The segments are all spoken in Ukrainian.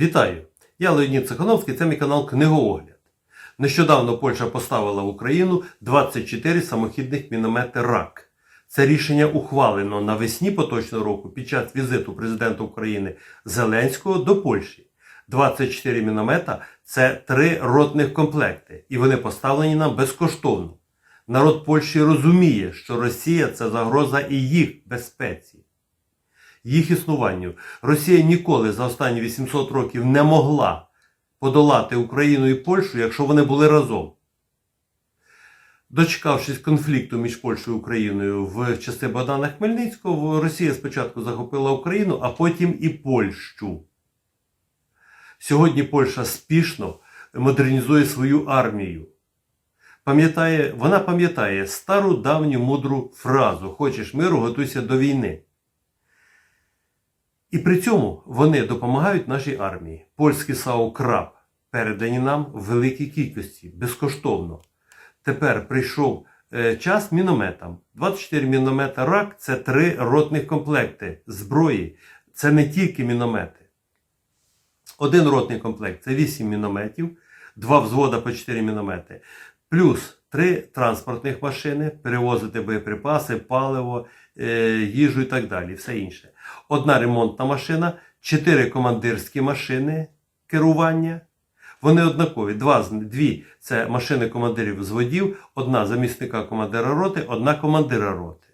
Вітаю! Я Леонід Цехановський, це мій канал Книгоогляд. Нещодавно Польща поставила в Україну 24 самохідних міномети РАК. Це рішення ухвалено навесні поточного року під час візиту президента України Зеленського до Польщі. 24 міномета це три ротних комплекти, і вони поставлені нам безкоштовно. Народ Польщі розуміє, що Росія це загроза і їх безпеці їх існуванню. Росія ніколи за останні 800 років не могла подолати Україну і Польщу, якщо вони були разом. Дочекавшись конфлікту між Польщею і Україною в часи Богдана Хмельницького, Росія спочатку захопила Україну, а потім і Польщу. Сьогодні Польща спішно модернізує свою армію. Пам'ятає, вона пам'ятає стару давню мудру фразу Хочеш миру, готуйся до війни. І при цьому вони допомагають нашій армії. Польський САУ Краб передані нам в великій кількості, безкоштовно. Тепер прийшов е, час мінометам. 24 міномета РАК це три ротних комплекти зброї. Це не тільки міномети. Один ротний комплект це 8 мінометів, два взвода по 4 міномети, плюс три транспортних машини, перевозити боєприпаси, паливо, е, їжу і так далі, все інше. Одна ремонтна машина, чотири командирські машини керування. Вони однакові. Два, дві це машини командирів взводів, одна замісника командира роти, одна командира роти.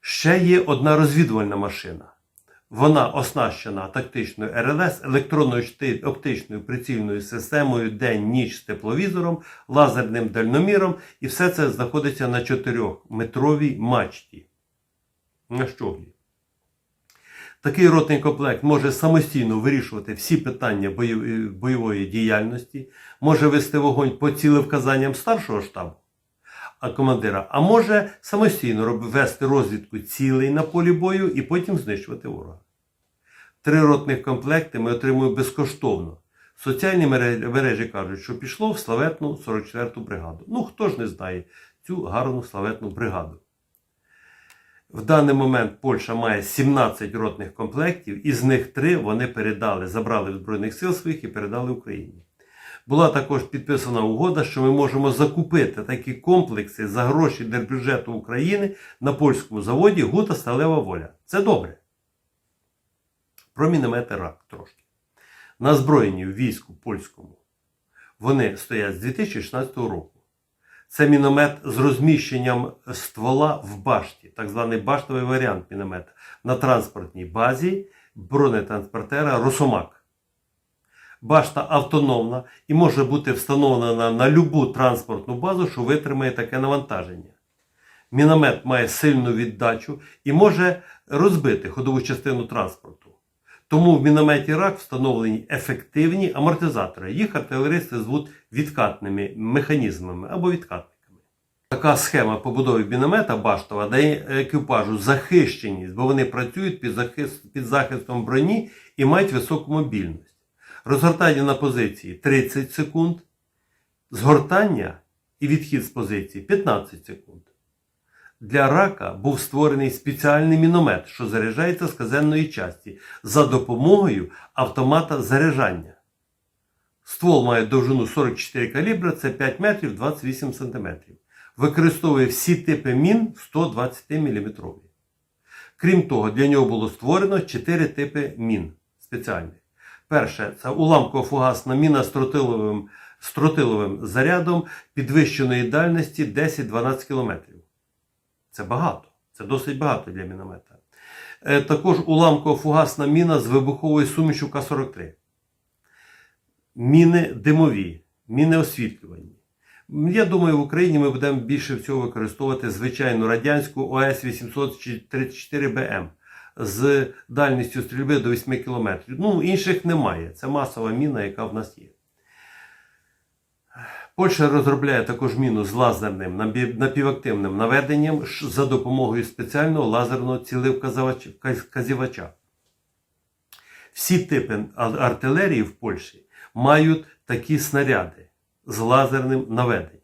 Ще є одна розвідувальна машина. Вона оснащена тактичною РЛС, електронною оптичною прицільною системою день-ніч з тепловізором, лазерним дальноміром, і все це знаходиться на 4-метровій мачті. На щоглі. Такий ротний комплект може самостійно вирішувати всі питання бойової, бойової діяльності, може вести вогонь по цілевказанням старшого штабу, а командира, а може самостійно вести розвідку цілей на полі бою і потім знищувати ворога. Три ротних комплекти ми отримуємо безкоштовно. Соціальні мережі кажуть, що пішло в славетну 44-ту бригаду. Ну хто ж не знає цю гарну славетну бригаду. В даний момент Польща має 17 ротних комплектів, із них три вони передали, забрали в Збройних сил своїх і передали Україні. Була також підписана угода, що ми можемо закупити такі комплекси за гроші держбюджету України на польському заводі Гута Сталева Воля. Це добре. Про міномети РАК трошки. На озброєнні в війську польському вони стоять з 2016 року. Це міномет з розміщенням ствола в башті, так званий баштовий варіант міномета на транспортній базі бронетранспортера Росомак. Башта автономна і може бути встановлена на любу транспортну базу, що витримає таке навантаження. Міномет має сильну віддачу і може розбити ходову частину транспорту. Тому в мінометі РАК встановлені ефективні амортизатори. Їх артилеристи звуть відкатними механізмами або відкатниками. Така схема побудови міномета баштова дає екіпажу захищеність, бо вони працюють під, захист, під захистом броні і мають високу мобільність. Розгортання на позиції 30 секунд, згортання і відхід з позиції 15 секунд. Для рака був створений спеціальний міномет, що заряджається з казенної часті за допомогою автомата заряджання. Ствол має довжину 44 калібра, це 5 метрів 28 сантиметрів. Використовує всі типи мін 120 мм. Крім того, для нього було створено 4 типи мін спеціальних. Перше це уламково-фугасна міна з тротиловим, з тротиловим зарядом підвищеної дальності 10-12 км. Це багато. Це досить багато для міномета. Е, Також уламково-фугасна міна з вибуховою сумішю К-43. Міни димові, міни освітлювані. Я думаю, в Україні ми будемо більше всього використовувати звичайну радянську ОС-834БМ з дальністю стрільби до 8 км. Ну, інших немає. Це масова міна, яка в нас є. Польща розробляє також міну з лазерним напівактивним наведенням за допомогою спеціального лазерного цілевказівача. Всі типи артилерії в Польщі мають такі снаряди з лазерним наведенням.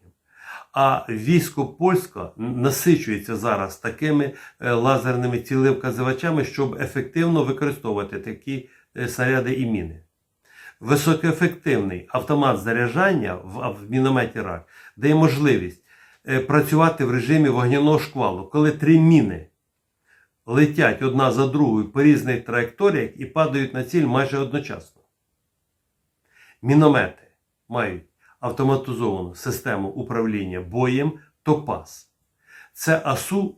А військо польське насичується зараз такими е, лазерними цілевказувачами, щоб ефективно використовувати такі е, снаряди і міни. Високоефективний автомат заряджання в, в мінометі РАК дає можливість е, працювати в режимі вогняного шквалу, коли три міни летять одна за другою по різних траєкторіях і падають на ціль майже одночасно. Міномети мають автоматизовану систему управління боєм ТОПАС. Це АСУ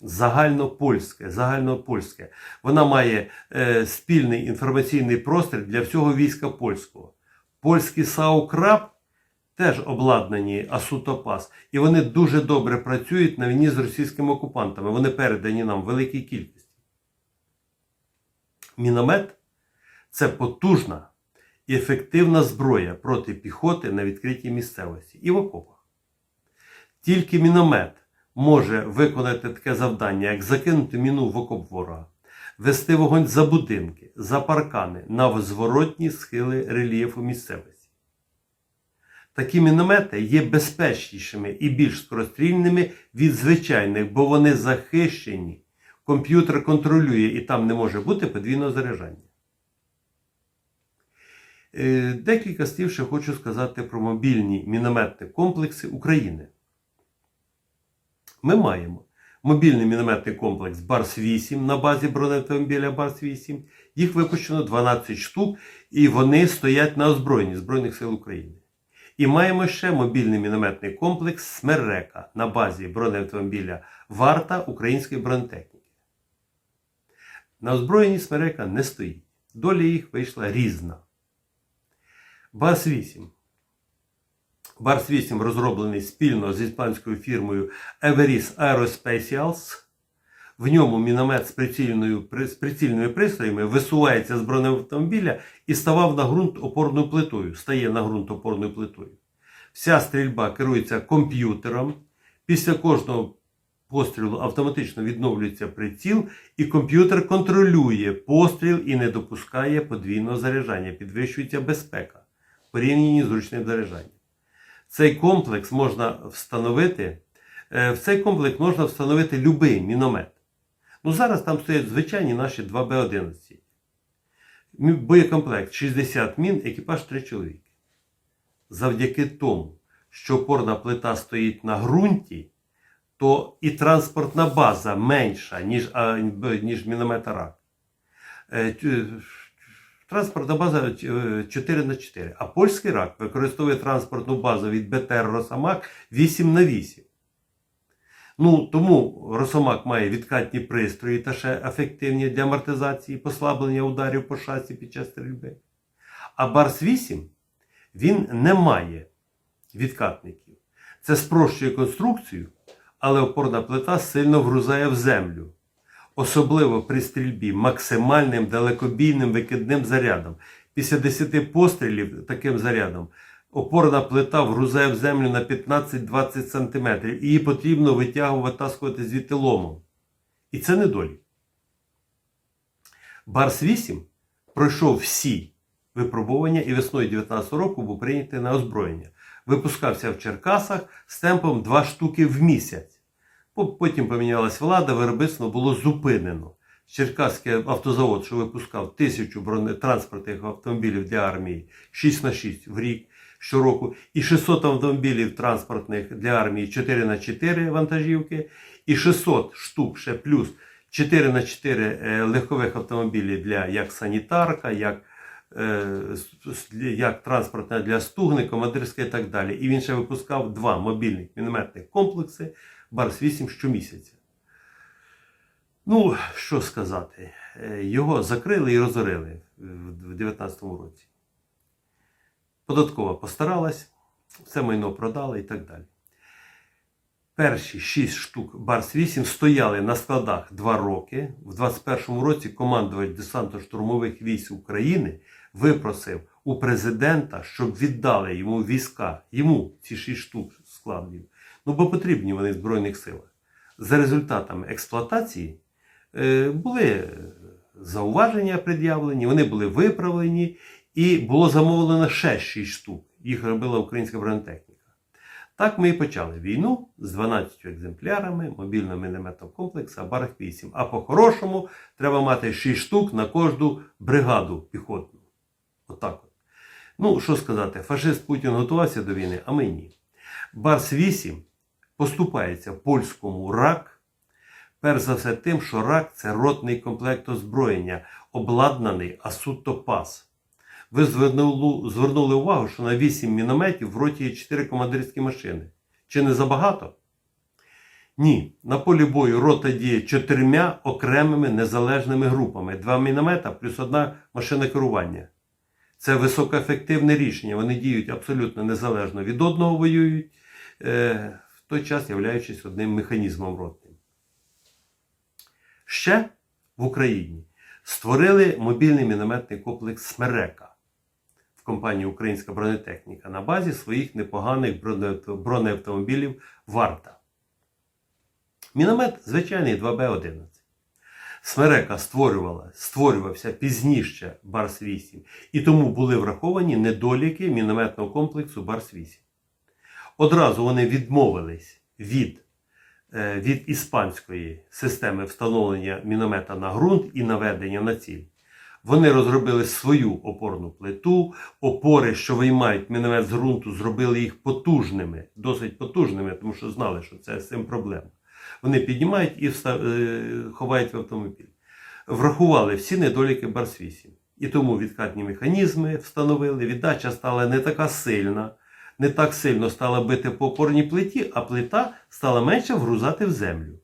загальнопольське, загальнопольське. Вона має е, спільний інформаційний простір для всього війська польського. Польські САУ «Краб» теж обладнані АСУ ТОПАС, і вони дуже добре працюють на війні з російськими окупантами. Вони передані нам в великій кількості. Міномет це потужна і ефективна зброя проти піхоти на відкритій місцевості і в окопах. Тільки міномет може виконати таке завдання, як закинути міну в окоп ворога, вести вогонь за будинки, за паркани на зворотні схили рельєфу місцевості. Такі міномети є безпечнішими і більш скорострільними від звичайних, бо вони захищені. Комп'ютер контролює і там не може бути подвійного заряджання. Е, Декілька слів ще хочу сказати про мобільні мінометні комплекси України. Ми маємо мобільний мінометний комплекс Барс-8 на базі бронеавтомобіля Барс-8. Їх випущено 12 штук, і вони стоять на озброєнні Збройних сил України. І маємо ще мобільний мінометний комплекс Смерека на базі бронеавтомобіля Варта української бронетехніки. На озброєнні Смерека не стоїть. Доля їх вийшла різна. Барс-8. Барс-8 розроблений спільно з іспанською фірмою Everest Aerospatials. В ньому міномет з, прицільною, з прицільними пристроями висувається з бронеавтомобіля і ставав на ґрунт опорною плитою. Стає на ґрунт опорною плитою. Вся стрільба керується комп'ютером. Після кожного пострілу автоматично відновлюється приціл, і комп'ютер контролює постріл і не допускає подвійного заряджання. Підвищується безпека порівнянні з ручним заряджанням. Цей комплекс можна встановити. е, В цей комплекс можна встановити будь-який міномет. Ну, зараз там стоять звичайні наші 2Б11. Боєкомплект 60 мін, екіпаж 3 чоловіки. Завдяки тому, що опорна плита стоїть на ґрунті, то і транспортна база менша, ніж, ніж міномета РАК. Е, Транспортна база 4 на 4. А польський рак використовує транспортну базу від БТР Росамак 8 на 8. Ну, тому Росомак має відкатні пристрої та ще ефективні для амортизації, послаблення ударів по шасі під час стрільби. А Барс 8 він не має відкатників. Це спрощує конструкцію, але опорна плита сильно вгрузає в землю. Особливо при стрільбі максимальним далекобійним викидним зарядом. Після 10 пострілів таким зарядом опорна плита вгрузає в землю на 15-20 см. І її потрібно витягувати, витаскувати звідти ломом. І це недолік. Барс 8 пройшов всі випробування і весною 19 року був прийнятий на озброєння. Випускався в Черкасах з темпом 2 штуки в місяць. По- Потім помінялась влада, виробництво було зупинено. Черкаський автозавод, що випускав тисячу бронетранспортних автомобілів для армії 6 на 6 в рік щороку, і 600 автомобілів транспортних для армії 4 на 4 вантажівки, і 600 штук ще плюс 4 на 4 е, легкових автомобілів для як санітарка, як, е, як транспортна для стугни, командирська і так далі. І він ще випускав два мобільних мінометних комплекси Барс-8 щомісяця. Ну, що сказати, Е, його закрили і розорили в 2019 році. Податкова постаралась, все майно продала і так далі. Перші 6 штук Барс-8 стояли на складах 2 роки. В 2021 році командувач десантно-штурмових військ України випросив у президента, щоб віддали йому війська, йому ці 6 штук складів. Ну, бо потрібні вони в Збройних силах. За результатами експлуатації е, були зауваження пред'явлені, вони були виправлені, і було замовлено ще 6 штук. Їх робила українська бронетехніка. Так ми і почали війну з 12 екземплярами мобільного мінометного комплексу Барах-8. А по-хорошому треба мати 6 штук на кожну бригаду піхотну. Отак от. Ну, що сказати, фашист Путін готувався до війни, а ми ні. Барс-8 поступається польському РАК. Перш за все тим, що РАК це ротний комплект озброєння, обладнаний Асутто-Пас. Ви звернули, звернули увагу, що на 8 мінометів в роті є 4 командирські машини. Чи не забагато? Ні. На полі бою рота діє чотирма окремими незалежними групами: два міномета плюс одна машина керування. Це високоефективне рішення. Вони діють абсолютно незалежно від одного воюють, е, той час являючись одним механізмом ротним. Ще в Україні створили мобільний мінометний комплекс Смерека в компанії Українська бронетехніка на базі своїх непоганих бронеавтомобілів Варта. Міномет звичайний 2Б11. Смерека створювала, створювався пізніше Барс-8, і тому були враховані недоліки мінометного комплексу Барс-8. Одразу вони відмовились від, е, від іспанської системи встановлення міномета на ґрунт і наведення на ціль. Вони розробили свою опорну плиту, опори, що виймають міномет з ґрунту, зробили їх потужними, досить потужними, тому що знали, що це з цим проблема. Вони піднімають і вста- е, ховають в автомобіль. Врахували всі недоліки Барс-8. І тому відкатні механізми встановили. Віддача стала не така сильна, не так сильно стала бити по опорній плиті, а плита стала менше вгрузати в землю.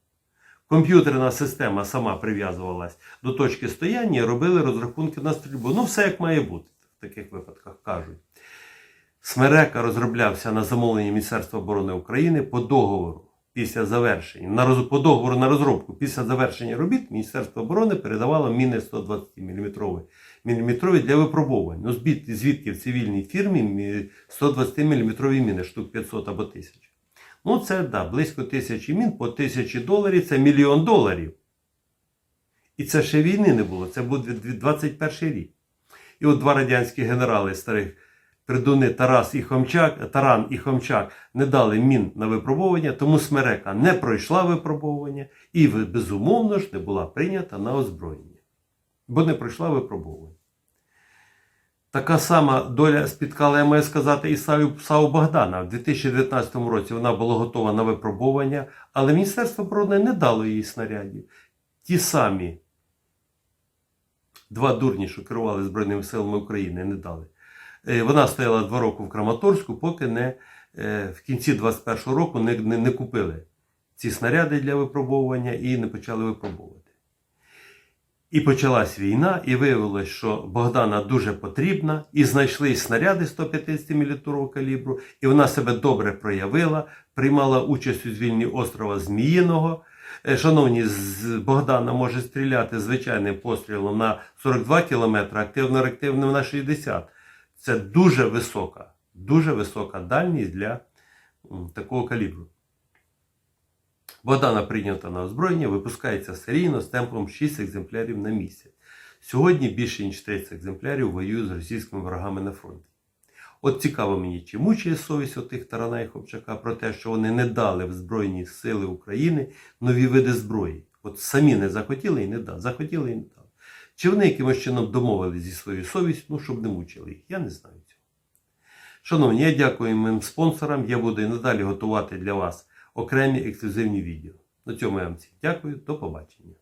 Комп'ютерна система сама прив'язувалась до точки стояння і робили розрахунки на стрільбу. Ну, все як має бути, в таких випадках кажуть. Смерека розроблявся на замовлення Міністерства оборони України по договору після завершення. На роз... По договору на розробку після завершення робіт Міністерство оборони передавало міни 120 мм міліметрові для випробувань. Ну, звідки, в цивільній фірмі 120 мм міни, штук 500 або 1000. Ну, це да, близько тисячі мін по тисячі доларів це мільйон доларів. І це ще війни не було, це був 21 рік. І от два радянські генерали старих придуни Тарас і Хомчак, Таран і Хомчак не дали мін на випробовування, тому Смерека не пройшла випробовування і, безумовно ж, не була прийнята на озброєння. Бо не пройшла випробовування. Така сама доля спіткала, я маю сказати, і Саву Богдана. В 2019 році вона була готова на випробування, але Міністерство оборони не дало їй снарядів. Ті самі два дурні, що керували Збройними силами України, не дали. Е, Вона стояла два роки в Краматорську, поки не е, в кінці 21-го року не, не, не купили ці снаряди для випробовування і не почали випробовувати. І почалась війна, і виявилось, що Богдана дуже потрібна, і знайшли снаряди 150 мм калібру, і вона себе добре проявила, приймала участь у звільненні острова Зміїного. Е, Шановні, з- Богдана може стріляти звичайним пострілом на 42 км, активно-реактивним на 60 Це дуже висока, дуже висока дальність для такого калібру. Богдана прийнята на озброєння, випускається серійно з темпом 6 екземплярів на місяць. Сьогодні більше ніж 30 екземплярів воюють з російськими ворогами на фронті. От цікаво мені, чи мучає совість отих Тарана і Хопчака про те, що вони не дали в Збройні Сили України нові види зброї. От самі не захотіли і не дали. Захотіли і не дали. Чи вони якимось чином домовились зі своєю совістю, ну, щоб не мучили їх? Я не знаю цього. Шановні, я дякую моїм спонсорам. Я буду і надалі готувати для вас окремі ексклюзивні відео. На цьому я вам всім дякую. До побачення.